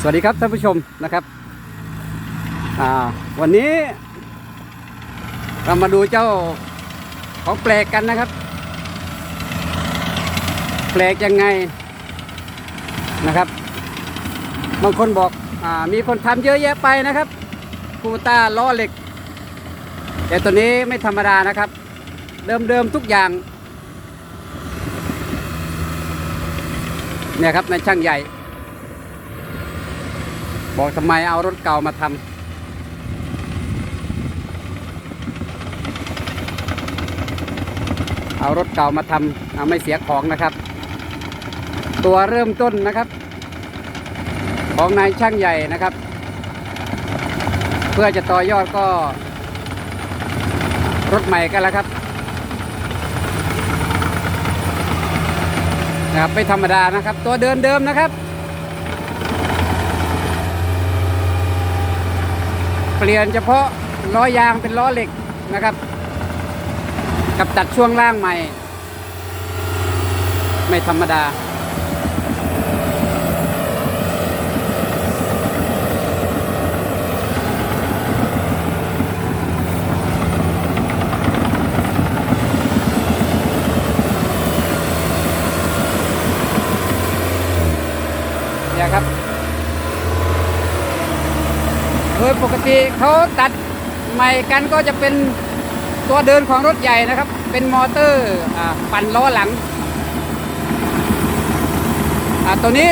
สวัสดีครับท่านผู้ชมนะครับวันนี้ เรามาดูเจ้าของแปลกกันนะครับ แปลกยังไงนะครับ บางคนบอกอมีคนทำเยอะแยะไปนะครับคูต้าล้อเหล็ก แต่ตัวนี้ไม่ธรรมดานะครับ เดิมๆทุกอย่างเนี่ยครับในช่างใหญ่ บอกทำไมเอารถเก่ามาทำเอารถเก่ามาทำเอาไม่เสียของนะครับ ตัวเริ่มต้นนะครับ ของนายช่างใหญ่นะครับ เพื่อจะต่อยอดก็ รถใหม่กันแล้วครับนะครับไม่ธรรมดานะครับ ตัวเดินเดิมนะครับ เปลี่ยนเฉพาะล้อยางเป็นล้อเหล็กนะครับ กับตัดช่วงล่างใหม่ ไม่ธรรมดา เนี่ยครับ โดยปก ติเขาตัดใหม่กันก็จะเป็นตัวเดินของรถใหญ่นะครับ เป็นมอเตอร์ปั่นล้อหลังตัวนี้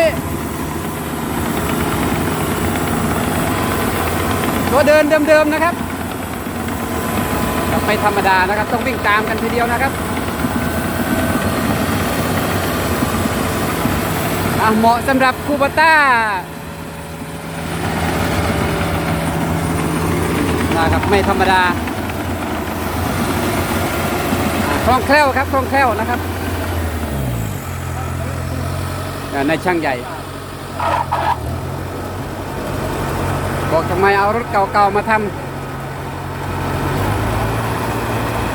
ตัวเดินเดิมๆนะครับไม่ธรรมดานะครับ ต้องวิ่งตามกันทีเดียวนะครับเหมาะสำหรับคูบาต้า นะครับไม่ธรรมดาคล่องแคล่วครับคล่องแคล่วนะครับในช่างใหญ่ บอกทำไมเอารถเก่าๆมาทำ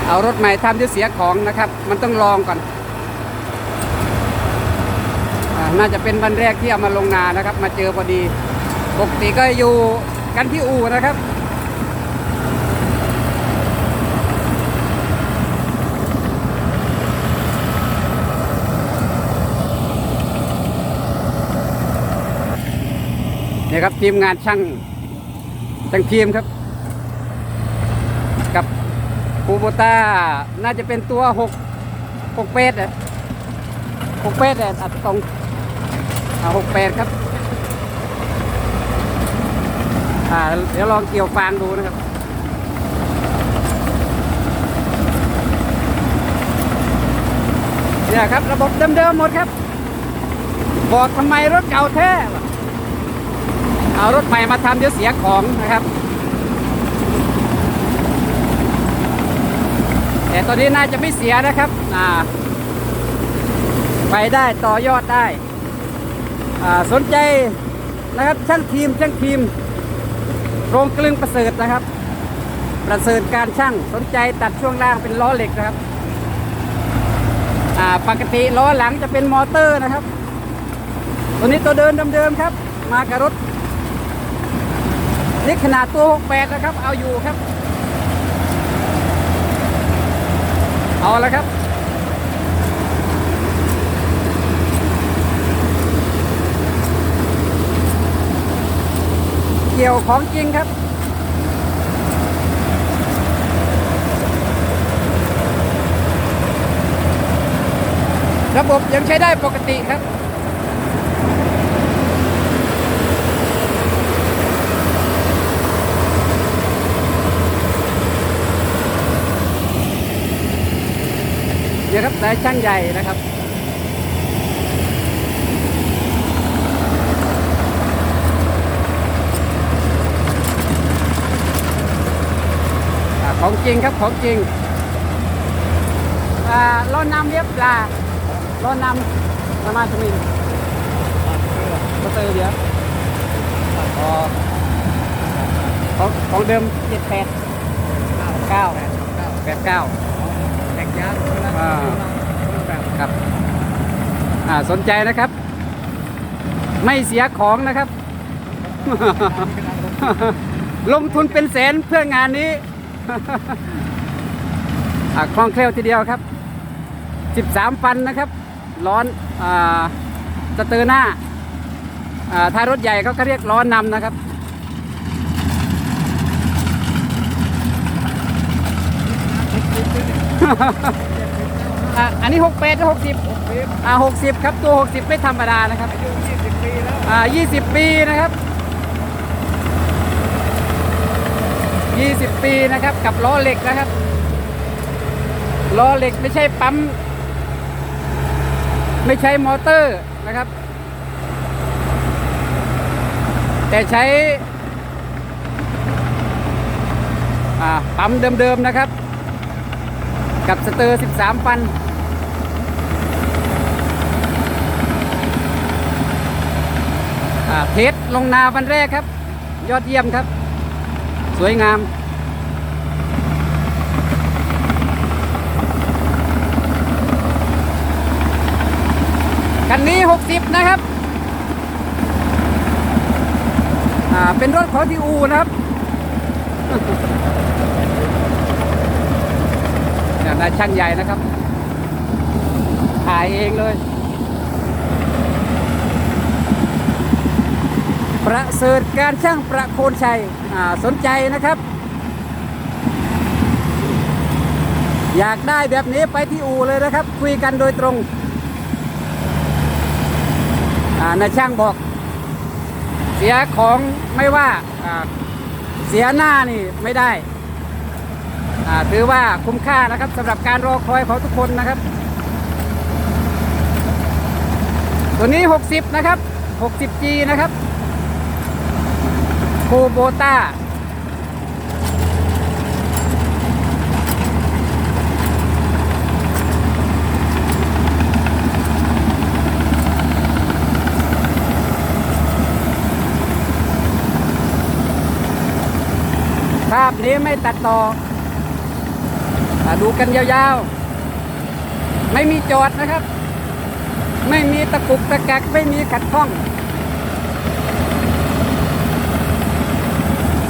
เอารถใหม่ทำจะเสียของนะครับ มันต้องลองก่อนอน่าจะเป็นวันแรกที่เอามาลงนานะครับ มาเจอพอดี ปกติก็อยู่กันที่อู่นะครับ นี่ยครับทีมงานช่างช่างทีมครับ กับคูโบต้าน่าจะเป็นตัวหกหกเปดอะหกเปดอะอัดตรงอ่าหกแปดครับอ่าเดี๋ยวลองเกี่ยวฟางดูนะครับเนี่ยครับระบบเดิมๆหมดครับ บอกทำไมรถเก่าแท้ เอารถใหม่มาทำเดี๋ยวเสียของนะครับแต่ตัวนี้น่าจะไม่เสียนะครับอ่าไปได้ต่อยอดได้อ่าสนใจนะครับช่างทีมช่างทีมโรงกลึงประเสริฐนะครับ ประเสริฐการช่างสนใจตัดช่วงล่างเป็นล้อเหล็กนะครับอ่าปกติล้อหลังจะเป็นมอเตอร์นะครับ ตัวนี้ตัวเดินเดิมๆครับ มากับรถ นี่ขนาดตัว68นะครับ เอาอยู่ครับ เอาแล้วครับ เกี่ยวของจริงครับระบบยังใช้ได้ปกติครับ เนี่ยครับนายช่างใหญ่นะครับอของจริงครับของจริงอ่าล้ำเรียบลาล้อน้ำประมาณสมิงก็เตอเดียวของของเดิมเจ็ดแปดเก้าแปดเก้า แตกยางอ่าครับอ่าสนใจนะครับ ไม่เสียของนะครับ ลงทุนเป็นแสนเพื่องานนี้คล่องแคล่วทีเดียวครับ 13 ฟันนะครับ ร้อนอ่าสเตอร์หน้าอ่าถ้ารถใหญ่เขาก็เรียกล้อนนำนะครับ อะอันนี้68หรือ60อ่า60ครับตัว60ไม่ธรรมดานะครับอ่า20ปีนะครับ20ปีนะครับกับล้อเหล็กนะครับล้อเหล็กไม่ใช่ปั๊ม ไม่ใช้มอเตอร์นะครับ แต่ใช้อ่าปั๊มเดิมๆนะครับ กับสเตอร์ 13 ฟันอ่าเทสลงนาวันแรกครับ ยอดเยี่ยมครับ สวยงามคันนี้ 60 นะครับ เป็นรถของที่อูนะครับ เนี่ยนายช่างใหญ่นะครับถ่ายเองเลย ประเสริฐการช่างประโคนชัยสนใจนะครับ อยากได้แบบนี้ไปที่อู่เลยนะครับ คุยกันโดยตรงอ่านายช่างบอก เสียของไม่ว่าเสียหน้านี่ไม่ได้ ถือว่าคุ้มค่านะครับสำหรับการรอคอยของทุกคนนะครับ ตัวนี้ 60 นะครับ 60G นะครับโคโบต้าภาพนี้ไม่ตัดต่อ ดูกันยาวๆ ไม่มีจอดนะครับ ไม่มีตะกุกตะกักไม่มีขัดข้อง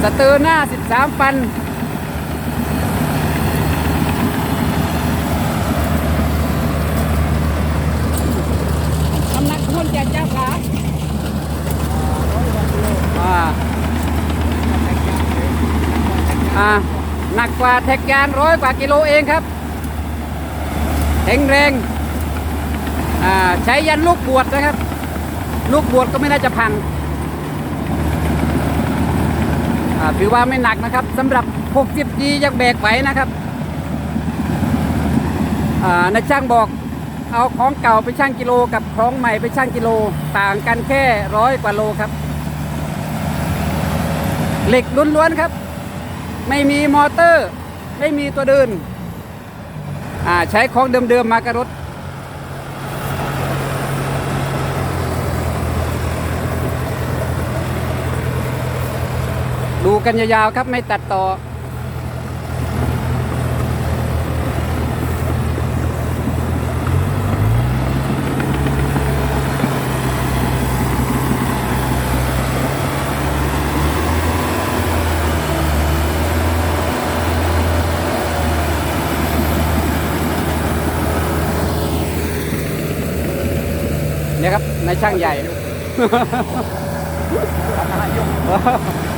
สเตอร์หน้า 13 ปันำหนักคนแก่เจ้าขาอ่า อ่า หนั กว่าแท็กยานร้อยกว่ากิโลเองครับแข็งแรงอ่าใช้ยันลูกบวชนะครับ ลูกบวชก็ไม่น่าจะพังอ่าถือว่าไม่หนักนะครับสำหรับ 60G ยังแบกไหวนะครับอ่านายช่างบอกเอาของเก่าไปช่างกิโลกับของใหม่ไปช่างกิโลต่างกันแค่ร้อยกว่าโลครับ เหล็กล้วนๆครับ ไม่มีมอเตอร์ ไม่มีตัวเดินอ่าใช้ของเดิมๆมากระรถดูกันยาวๆครับไม่ตัดต่อ เนี่ยครับนายช่างใหญ่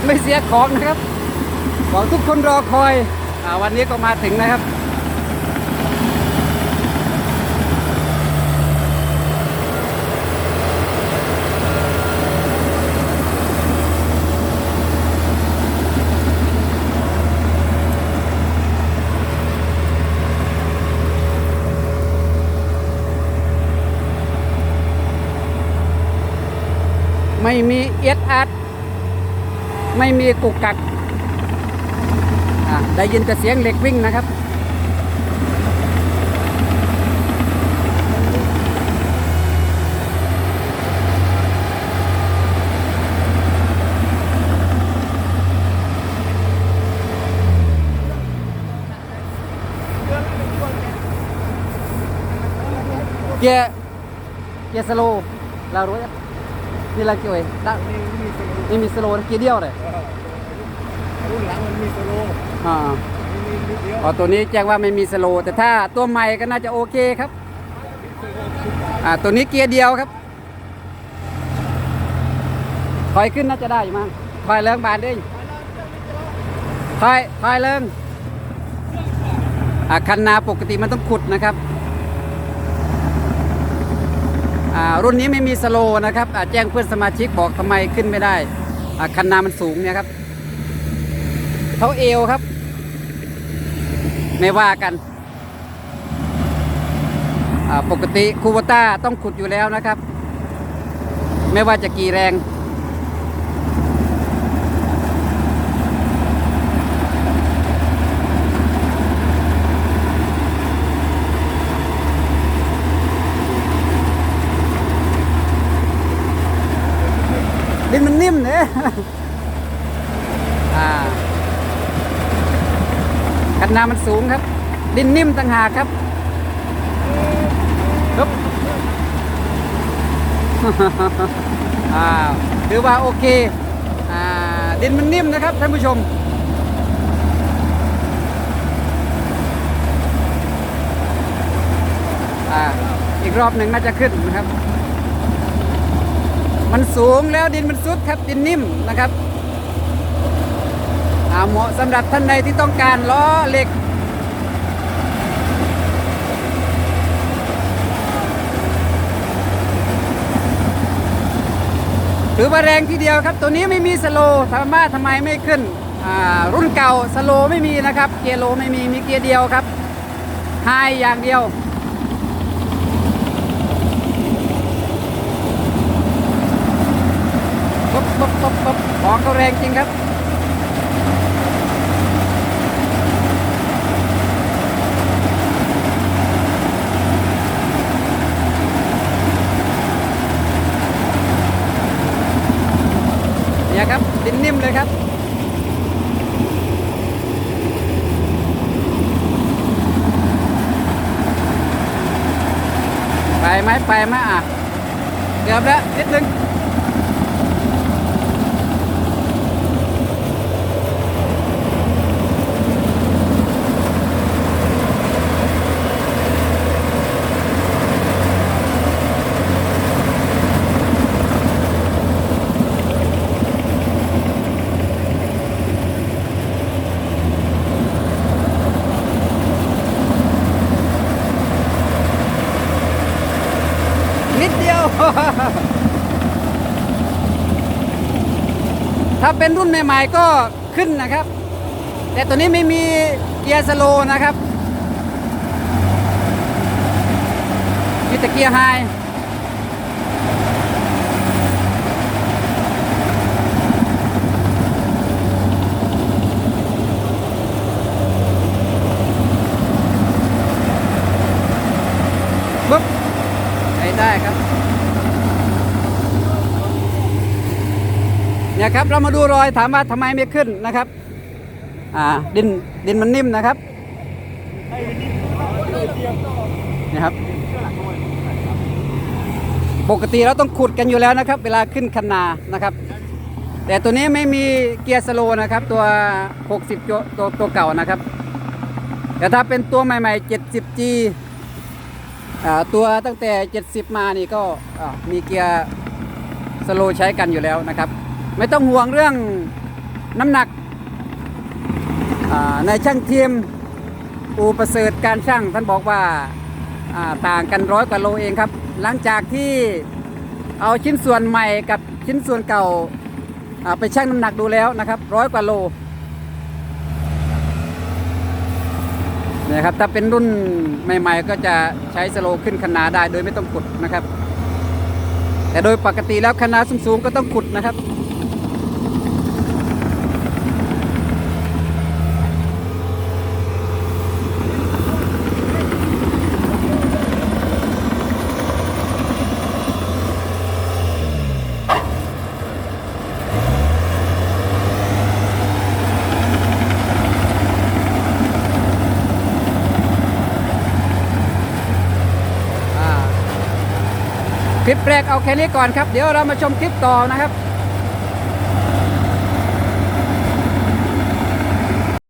ไม่เสียของนะครับ ของทุกคนรอคอยอวันนี้ก็มาถึงนะครับ ไม่มีเอียดอัดไม่มีกุกกักได้ยินแต่เสียงเหล็กวิ่งนะครับ เกียร์เกียร์สโลเรารู้ยัง นี่อะไรเกี่ยวเองได้นี่มีสโลว์นี่มีสโลว์นะเกียร์เดียวเลยเออรุ่นหลังมันมีสโลว์อ่านี่มีนิดเดียวอ๋อตัวนี้แจ้งว่าไม่มีสโลว์แต่ถ้าตัวใหม่ก็น่าจะโอเคครับอ่าตัวนี้เกียร์เดียวครับถอยขึ้นน่าจะได้อยู่มั้งถอยเลิงบานด้วยถอยถอยเลิงอ่าคันนาปกติมันต้องขุดนะครับอ่า รุ่นนี้ไม่มีสโลนะครับแจ้งเพื่อนสมาชิกบอกทำไมขึ้นไม่ได้คันนามันสูงเนี่ยครับเท่าเอวครับ ไม่ว่ากัน ปกติคูโบต้าต้องขุดอยู่แล้วนะครับ ไม่ว่าจะกี่แรง ดินมันนิ่มเนี่ย อ่าคันนามันสูงครับ ดินนิ่มต่างหากครับปึ๊บอ่าถือว่าโอเคอ่าดินมันนิ่มนะครับท่านผู้ชมอ่าอีกรอบหนึ่งน่าจะขึ้นนะครับ มันสูงแล้วดินมันซุดครับดินนิ่มนะครับอ่าเหมาะสำหรับท่านใดที่ต้องการล้อเหล็ก ถือว่าแรงทีเดียวครับ ตัวนี้ไม่มีสโลว์ถามว่าทำไมไม่ขึ้น รุ่นเก่าสโลไม่มีนะครับ เกียร์โลไม่มีมีเกียร์เดียวครับไฮอย่างเดียว ปุ๊บปุ๊บปุ๊บปบของเขาแรงจริงครับเนี่ยครับดินนิ่มเลยครับไปไหมไปไหมอะเกือบแล้วนิดนึง นิดเดียว ถ้า เป็นรุ่นใหม่ๆก็ขึ้นนะครับ แต่ตัวนี้ไม่มีเกียร์สโลนะครับมีแต่เกียร์ไฮปุ๊บไปได้ครับ นี่ยครับเรามาดูรอยถามว่าทำไมไม่ขึ้นนะครับอ่าดินดินมันนิ่มนะครับนี่ครับ ปกติเราต้องขุดกันอยู่แล้วนะครับ เวลาขึ้นคันนานะครับ แต่ตัวนี้ไม่มีเกียร์สโลนะครับ ตัว 60ตัวตัวตัวเก่านะครับ แต่ถ้าเป็นตัวใหม่ๆ 70G ตัวตั้งแต่ 70 มานี่ก็มีเกียร์สโลใช้กันอยู่แล้วนะครับ ไม่ต้องห่วงเรื่องน้ำหนักในช่างเทียมอูประเสริฐการช่างท่านบอกว่าต่างกันร้อยกว่าโลเองครับ หลังจากที่เอาชิ้นส่วนใหม่กับชิ้นส่วนเก่าไปชั่งน้ำหนักดูแล้วนะครับร้อยกว่าโลนี่ยครับถ้าเป็นรุ่นใหม่ ๆ ก็จะใช้สโลขึ้นคันนาได้โดยไม่ต้องขุดนะครับ แต่โดยปกติแล้วคันนาสูงๆก็ต้องขุดนะครับ อ่าคลิปแรกเอาแค่นี้ก่อนครับ เดี๋ยวเรามาชมคลิปต่อนะครับ